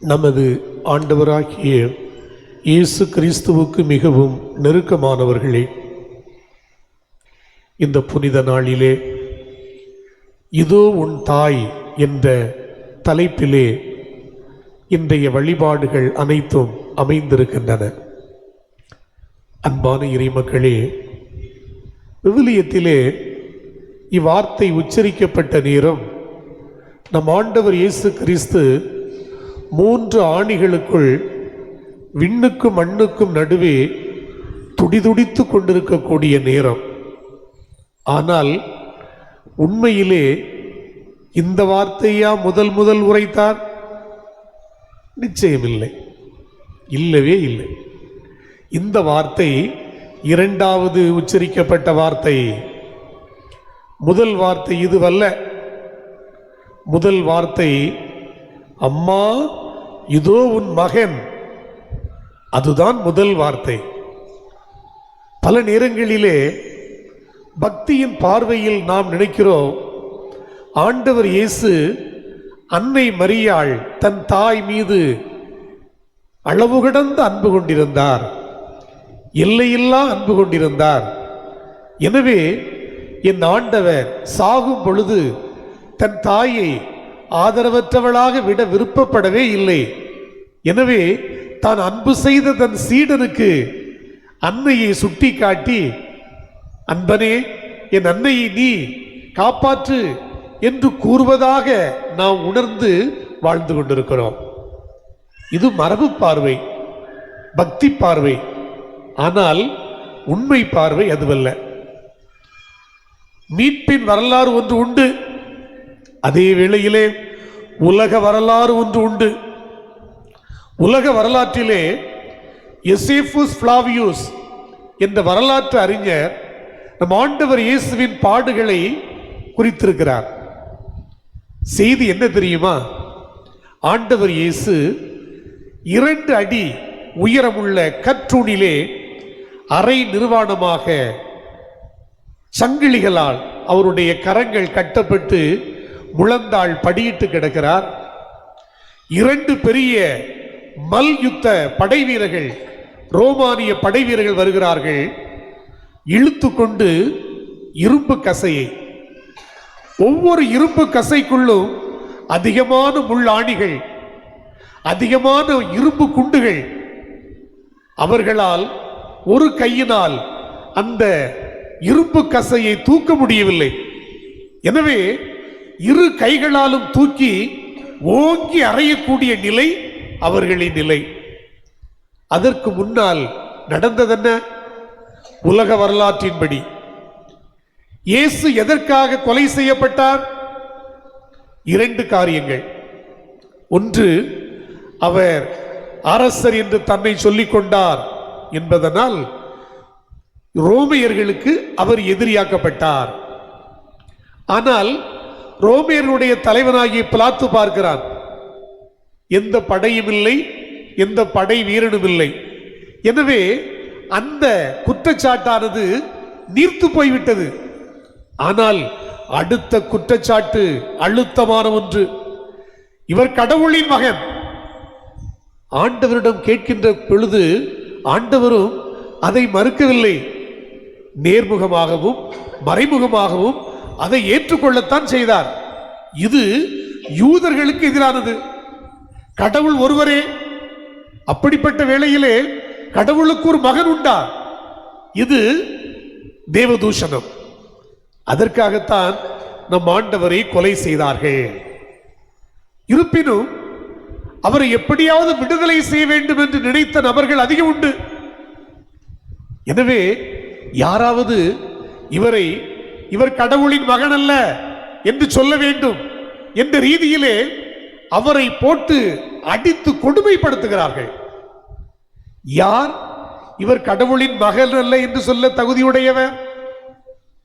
நமது ஆண்டவராகிய இயேசு கிறிஸ்துவுக்கு மிகவும் நெருக்கமானவர்களே இந்த புனித நாளிலே இதோ உன் தாய் என்ற தலைப்பிலே இன்றைய வழிபாடுகள் அனைத்தும் அமைந்திருக்கின்றன. அன்பான இறைமக்களே விவிலியத்திலே இவ்வார்த்தை உச்சரிக்கப்பட்ட நேரம் நம் ஆண்டவர் இயேசு கிறிஸ்து மூன்று ஆணிகளுக்குள் விண்ணுக்கும் மண்ணுக்கும் நடுவே துடிதுடித்து கொண்டிருக்கக்கூடிய நேரம். ஆனால் உண்மையிலே இந்த வார்த்தையா முதல் முதல் உரைத்தார்? நிச்சயமில்லை. இல்லவே இல்லை. இந்த வார்த்தை இரண்டாவது உச்சரிக்கப்பட்ட வார்த்தை. முதல் வார்த்தை இதுவல்ல. முதல் வார்த்தை அம்மா இதோ உன் மகன். அதுதான் முதல் வார்த்தை. பல நேரங்களிலே பக்தியின் பார்வையில் நாம் நினைக்கிறோம் ஆண்டவர் இயேசு அன்னை மரியாள் தன் தாய் மீது அளவு கடந்த அன்பு கொண்டிருந்தார். எல்லையில்லா அன்பு கொண்டிருந்தார். எனவே என் ஆண்டவர் சாகும் பொழுது தன் தாயை ஆதரவற்றவளாக விட விருப்பப்படவே இல்லை. எனவே தான் அன்பு செய்த தன் சீடனுக்கு அன்னையை சுட்டி காட்டி அன்பனே என் அன்னையை நீ காப்பாற்று என்று கூறுவதாக நாம் உணர்ந்து வாழ்ந்து கொண்டிருக்கிறோம். இது மரபு பார்வை பக்தி பார்வை. ஆனால் உண்மை பார்வை அதுவல்ல. மீட்பின் வரலாறு ஒன்று உண்டு. அதே வேளையிலே உலக வரலாறு ஒன்று உண்டு. உலக வரலாற்றிலே எசேஃபுஸ் ஃப்ளாவியூஸ் என்ற வரலாற்று அறிஞர் நம் ஆண்டவர் இயேசுவின் பாடுகளை குறித்திருக்கிறார். செய்தி என்ன தெரியுமா? ஆண்டவர் இயேசு இரண்டு அடி உயரமுள்ள கற்றூணிலே அரை நிர்வாணமாக சங்கிலிகளால் அவருடைய கரங்கள் கட்டப்பட்டு முழந்தாள் படியிட்டு கிடக்கிறார். இரண்டு பெரிய மல் யுத்த படை வீரர்கள் ரோமானிய படை வீரர்கள் வருகிறார்கள். இழுத்து கொண்டு இரும்பு கசையை ஒவ்வொரு இரும்பு கசைக்குள்ளும் அதிகமான முள்ளாணிகள் அதிகமான இரும்பு குண்டுகள். அவர்களால் ஒரு கையினால் அந்த இரும்பு கசையை தூக்க முடியவில்லை. எனவே இரு கைகளாலும் தூக்கி ஓங்கி அறையக்கூடிய நிலை அவர்களின் நிலை. அதற்கு முன்னால் நடந்ததென்ன? உலக வரலாற்றின்படி. இயேசு எதற்காக கொலை செய்யப்பட்டார்? இரண்டு காரியங்கள். ஒன்று அவர் அரசர் என்று தன்னை சொல்லிக் கொண்டார் என்பதனால் ரோமையர்களுக்கு அவர் எதிரியாக்கப்பட்டார். ஆனால் ரோமியர்களுடைய தலைவனாகிய பிளாத்து பார்க்கிறான் எந்த படையும் இல்லை எந்த படை வீரனும் இல்லை எனவே அந்த குற்றச்சாட்டானது நீர்த்து போய்விட்டது. ஆனால் அடுத்த குற்றச்சாட்டு அழுத்தமான ஒன்று. இவர் கடவுளின் மகன். ஆண்டவரிடம் கேட்கின்ற பொழுது ஆண்டவரும் அதை மறுக்கவில்லை. நேர்முகமாகவும் மறைமுகமாகவும் அதை ஏற்றுக்கொள்ளத்தான் செய்தார். இது யூதர்களுக்கு எதிரானது. கடவுள் ஒருவரே அப்படிப்பட்ட வேளையிலே கடவுளுக்கு ஒரு மகன் உண்டா? இது தேவதூஷணம். அதற்காகத்தான் நம் ஆண்டவரை கொலை செய்தார்கள். இருப்பினும் அவரை எப்படியாவது விடுதலை செய்ய வேண்டும் என்று நினைத்த நபர்கள் அதிகம் உண்டு. எனவே யாராவது இவரை இவர் கடவுளின் மகன் அல்ல என்று சொல்ல வேண்டும் என்ற ரீதியிலே அவரை போட்டு அடித்து கொடுமைப்படுத்துகிறார்கள். யார்? இவர் கடவுளின் மகன் அல்ல என்று சொல்ல தகுதியுடையவர்?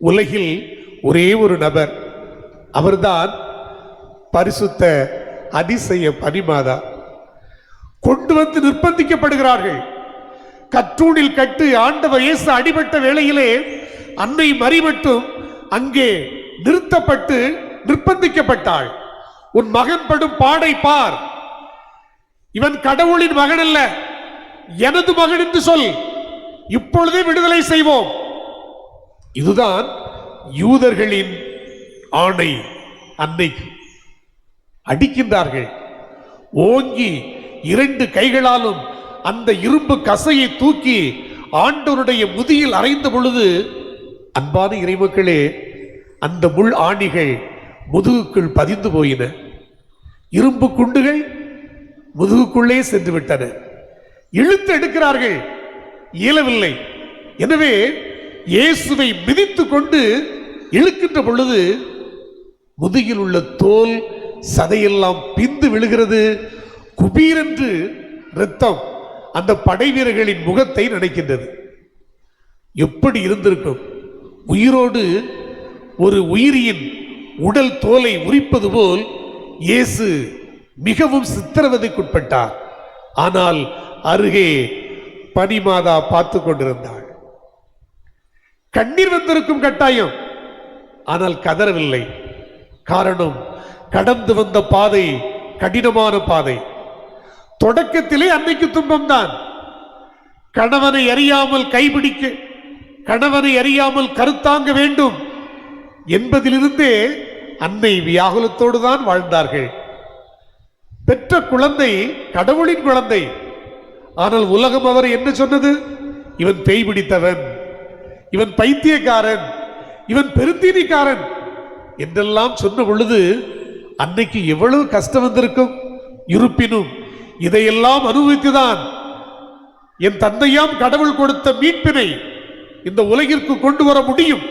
உலகில் ஒரே ஒரு நபர். அவர்தான் பரிசுத்த அதிசய பனிமாதா கொண்டு வந்து நிர்பந்திக்கப்படுகிறார்கள். கற்றூனில் கட்டு ஆண்டவர் இயேசு அடிபட்ட வேளையிலே அன்னை மறி மட்டும் அங்கே நிறுத்தப்பட்டு நிர்பந்திக்கப்பட்டாள். உன் மகன் படும் பாடை பார். இவன் கடவுளின் மகன் அல்ல. எனது மகன் என்று சொல். இப்பொழுதே விடுதலை செய்வோம். இதுதான் யூதர்களின் ஆணை. அன்னைக்கு அடிக்கின்றார்கள். ஓங்கி இரண்டு கைகளாலும் அந்த இரும்பு கசையை தூக்கி ஆண்டவருடைய முதியில் அறைந்த பொழுது அன்பான இறைமக்களே அந்த முள் ஆணிகள் முதுகுக்குள் பதிந்து போயின. இரும்பு குண்டுகள் முதுகுக்குள்ளே சென்று விட்டன இழுத்து எடுக்கிறார்கள். இயலவில்லை. எனவே இயேசுவை மிதித்து கொண்டு இழுக்கின்ற பொழுது முதுகில் உள்ள தோல் சதையெல்லாம் பிந்து விழுகிறது. குபீரென்று இரத்தம் அந்த படை வீரர்களின் முகத்தை நினைக்கின்றது. எப்படி இருந்திருக்கும்? உயிரோடு ஒரு உயிரியின் உடல் தோலை உரிப்பது போல் இயேசு மிகவும் சித்திரவதைக்குட்பட்டார். ஆனால் அருகே பனிமாதா பார்த்து கொண்டிருந்தாள். கண்ணீர் வந்திருக்கும் கட்டாயம் ஆனால் கதறவில்லை. காரணம் கடந்து வந்த பாதை கடினமான பாதை. தொடக்கத்திலே அன்னைக்கு துன்பம்தான். கணவனை அறியாமல் கைபிடிக்க கணவனை அறியாமல் கருத்தாங்க வேண்டும் என்பதிலிருந்தே அன்னை வியாகுலத்தோடு தான் வாழ்ந்தார்கள். பெற்ற குழந்தை கடவுளின் குழந்தை. ஆனால் உலகம் அவர் என்ன சொன்னது? இவன் பேய் பிடித்தவன். இவன் பைத்தியக்காரன். இவன் பெருந்தீனிக்காரன் என்றெல்லாம் சொன்ன பொழுது அன்னைக்கு எவ்வளவு கஷ்டம் வந்திருக்கும்? இருப்பினும் இதையெல்லாம் அனுபவித்துதான் என் தந்தையாம் கடவுள் கொடுத்த மீட்பினை இந்த உலகிற்கு கொண்டு வர முடியும்.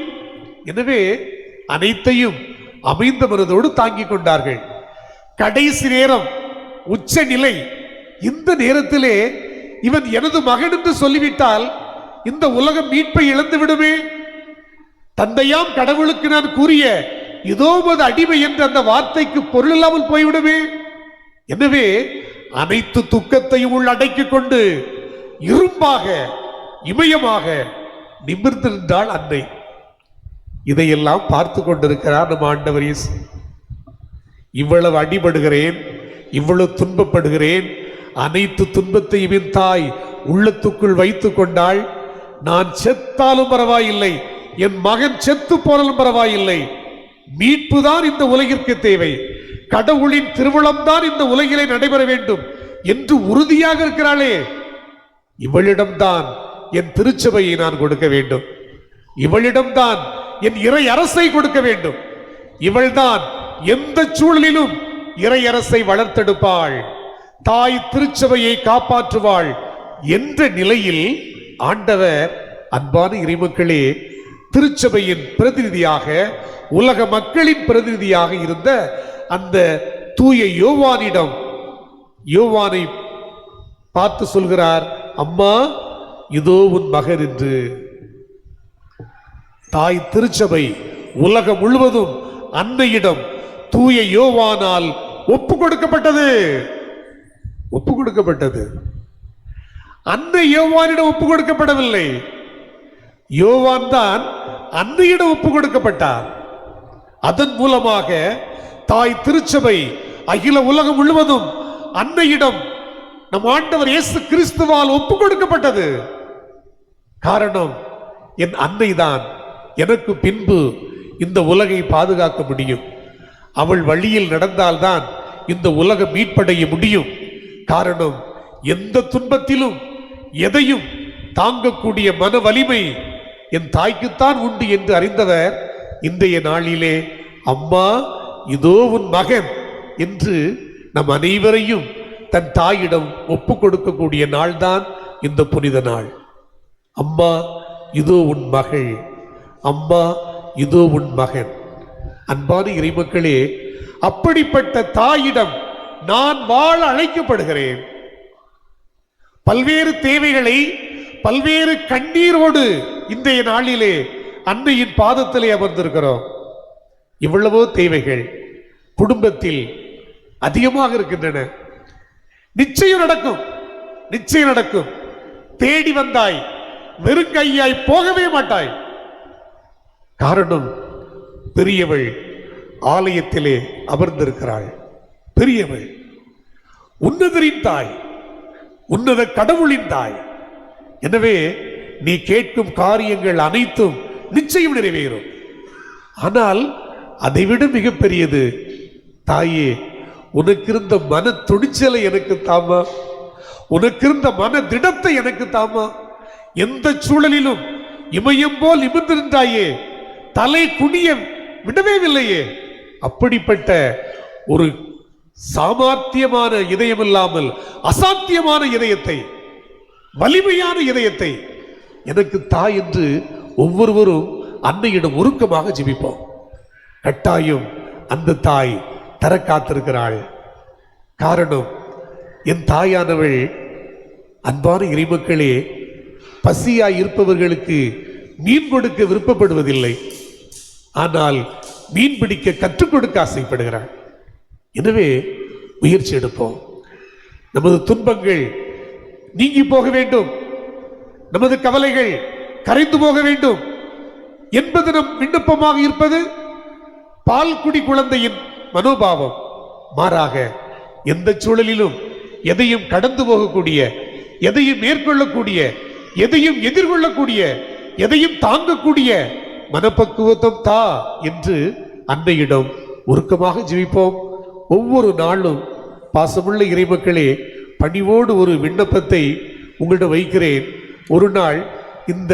எனவே அனைத்தையும் அமைந்த மனதோடு தாங்கிக் கொண்டார்கள். கடைசி நேரம் உச்ச நிலை. இந்த நேரத்திலே இவன் எனது மகன் என்று சொல்லிவிட்டால் இந்த உலகம் மீட்பை இழந்து விடுமே? தந்தையாம் கடவுளுக்கு நான் கூறிய இதோ உமது அடிமை என்ற அந்த வார்த்தைக்கு பொருள் இல்லாமல் போய்விடுமே? எனவே அனைத்து துக்கத்தையும் உள் அடக்கிக் கொண்டு இரும்பாக இமயமாக நிமிர்ந்து அன்னை. இதையெல்லாம் பார்த்து கொண்டிருக்கிறார் நம் ஆண்டவர் இயேசு. இவ்வளவு அடிபடுகிறேன் இவ்வளவு துன்பப்படுகிறேன் அனைத்து துன்பத்தையும் என் தாய் உள்ளத்துக்குள் வைத்துக் கொண்டாள். நான் செத்தாலும் பரவாயில்லை என் மகன் செத்து போனாலும் பரவாயில்லை. மீட்பு தான் இந்த உலகிற்கு தேவை. கடவுளின் திருவிழம்தான் இந்த உலகிலே நடைபெற வேண்டும் என்று உறுதியாக இருக்கிறாளே. இவளிடம்தான் என் திருச்சபையை நான் கொடுக்க வேண்டும். இவளிடம்தான் என் இறை அரசை கொடுக்க வேண்டும். இவள்தான் எந்த சூழலிலும் இறையரசை வளர்த்தெடுப்பாள். தாய் திருச்சபையை காப்பாற்றுவாள் என்ற நிலையில் ஆண்டவர் அன்பான இறைமக்களே திருச்சபையின் பிரதிநிதியாக உலக மக்களின் பிரதிநிதியாக இருந்த அந்த தூய யோவானிடம் யோவானை பார்த்து சொல்கிறார் அம்மா இதோ உன் மகன் என்று தாய் திருச்சபை உலகம் முழுவதும் அன்னையிடம் தூய யோவானால் ஒப்பு கொடுக்கப்பட்டது. ஒப்பு கொடுக்கப்பட்டது. அன்னை யோவானிடம் ஒப்பு கொடுக்கப்படவில்லை. யோவான் தான் அன்னையிடம் ஒப்பு கொடுக்கப்பட்டார். அதன் மூலமாக தாய் திருச்சபை அகில உலகம் முழுவதும் அன்னையிடம் நம் ஆண்டவர் இயேசு கிறிஸ்துவால் ஒப்பு கொடுக்கப்பட்டது. காரணம் என் அன்னைதான் எனக்கு பின்பு இந்த உலகை பாதுகாக்க முடியும். அவள் வழியில் நடந்தால்தான் இந்த உலகம் மீட்படைய முடியும். காரணம் எந்த துன்பத்திலும் எதையும் தாங்கக்கூடிய மன வலிமை என் தாய்க்குத்தான் உண்டு என்று அறிந்தவர் இன்றைய நாளிலே அம்மா இதோ உன் மகன் என்று நம் அனைவரையும் தன் தாயிடம் ஒப்பு கொடுக்கக்கூடிய நாள்தான் இந்த புனித நாள். அம்மா இதோ உன் மகள். அம்மா இதோ உன் மகன். அன்பான இறைமக்களே அப்படிப்பட்ட தாயிடம் நான் வாழ அழைக்கப்படுகிறேன். பல்வேறு தேவைகளை பல்வேறு கண்ணீரோடு இன்றைய நாளிலே அன்னையின் பாதத்திலே அமர்ந்திருக்கிறோம். இவ்வளவோ தேவைகள் குடும்பத்தில் அதிகமாக இருக்கின்றன. நிச்சயம் நடக்கும் நிச்சயம் நடக்கும். தேடி வந்தாய் வெறுங்கையாய் போகவே மாட்டாய். காரணம் பெரியவள் ஆலயத்திலே அமர்ந்திருக்கிறாள். பெரியவள் உன்னதரின் தாய் உன்னத கடவுளின் தாய். எனவே நீ கேட்கும் காரியங்கள் அனைத்தும் நிச்சயம் நிறைவேறும். ஆனால் அதைவிட மிகப்பெரியது தாயே உனக்கு இருந்த மன துணிச்சலை எனக்கு தாமா? உனக்கு இருந்த மன திடத்தை எனக்கு தாமா? எந்த சூழலிலும் இமயம் போல் நிமிர்ந்திருந்தாயே தலை குனிய விடவே இல்லையே அப்படிப்பட்ட ஒரு சாமர்த்தியமான இதயம் இல்லாமல் அசாத்தியமான இதயத்தை வலிமையான இதயத்தை எனக்கு தாய் என்று ஒவ்வொருவரும் அன்னையிடம் உருக்கமாக ஜிபிப்போம். கட்டாயம் அந்த தாய் தர காத்திருக்கிறாள் காரணம் என் தாயானவள் அன்பான இறைமக்களே பசியாய் இருப்பவர்களுக்கு மீன் கொடுக்க விருப்பப்படுவதில்லை. ஆனால் மீன் பிடிக்க கற்றுக் கொடுக்க ஆசைப்படுகிறாள். எனவே முயற்சி எடுப்போம். நமது துன்பங்கள் நீங்கி போக வேண்டும். நமது கவலைகள் கரைந்து போக வேண்டும். என்பது நம் விண்ணப்பமாக இருப்பது பால்குடி குழந்தையின் மனோபாவம். மாறாக எந்த சூழலிலும் எதையும் கடந்து போகக்கூடிய எதையும் மேற்கொள்ளக்கூடிய எதையும் எதிர்கொள்ளக்கூடிய எதையும் தாங்கக்கூடிய மனப்பக்குவத்தம் தா என்று அன்னையிடம் உருக்கமாக ஜீவிப்போம் ஒவ்வொரு நாளும் பாசமுள்ள இறைமக்களே பணிவோடு ஒரு விண்ணப்பத்தை உங்களிடம் வைக்கிறேன். ஒரு நாள் இந்த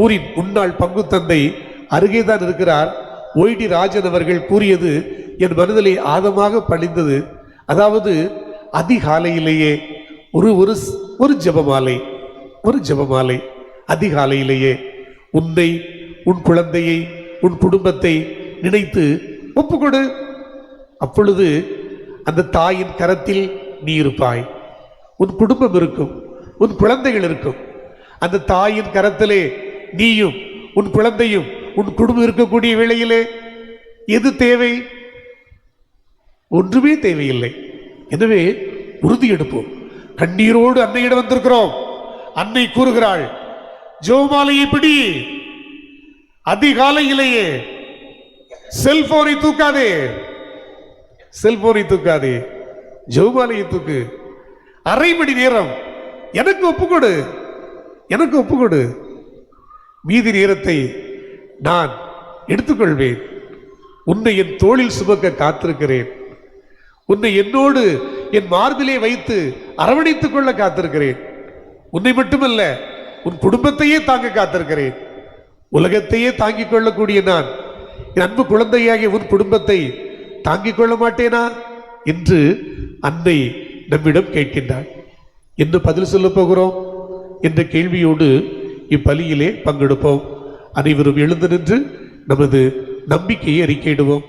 ஊரின் முன்னாள் பங்கு தந்தை அருகேதான் இருக்கிறார். ஒய்டி ராஜன் அவர்கள் கூறியது என் மனதிலே ஆதமாக பழிந்தது அதாவது அதிகாலையிலேயே ஒரு ஒரு ஒரு ஜெபமாலை ஒரு ஜபமாலை. அதிகாலையிலேயே உன்னை உன் குழந்தையை உன் குடும்பத்தை நினைத்து ஒப்புக்கொடு. அப்பொழுது அந்த தாயின் கரத்தில் நீ இருப்பாய். உன் குடும்பம் இருக்கும் உன் குழந்தைகள் இருக்கும். அந்த தாயின் கரத்திலே நீயும் உன் குழந்தையும் உன் குடும்பம் இருக்கக்கூடிய வேளையிலே எது தேவை? ஒன்றுமே தேவையில்லை. எனவே உறுதி எடுப்போம் கண்ணீரோடு அன்னையிடம் வந்திருக்கிறோம். அன்னை கூறுகிறாள் ஜோமாலையை பிடி. அதிகாலையிலேயே செல்போனை தூக்காதே. செல்போனை தூக்காதே. ஜெவமாலையை தூக்கு. அரை மணி நேரம். எனக்கு ஒப்புக்கொடு எனக்கு ஒப்புக்கொடு மீதி நேரத்தை நான் எடுத்துக்கொள்வேன். உன்னை என் தோளில் சுமக்க காத்திருக்கிறேன். உன்னை என்னோடு என் மார்பிலே வைத்து அரவணைத்துக் கொள்ள காத்திருக்கிறேன். உன்னை மட்டுமல்ல உன் குடும்பத்தையே தாங்க காத்திருக்கிறேன். உலகத்தையே தாங்கிக் கொள்ளக்கூடிய நான் என் அன்பு குழந்தையாகிய உன் குடும்பத்தை தாங்கிக் கொள்ள மாட்டேனா? என்று அன்னை நம்மிடம் கேட்கின்றாள். என்று பதில் சொல்லப் போகிறோம்? என்ற கேள்வியோடு இப்பலியிலே பங்கெடுப்போம். அனைவரும் எழுந்து நின்று நமது நம்பிக்கையை அறிக்கையிடுவோம்.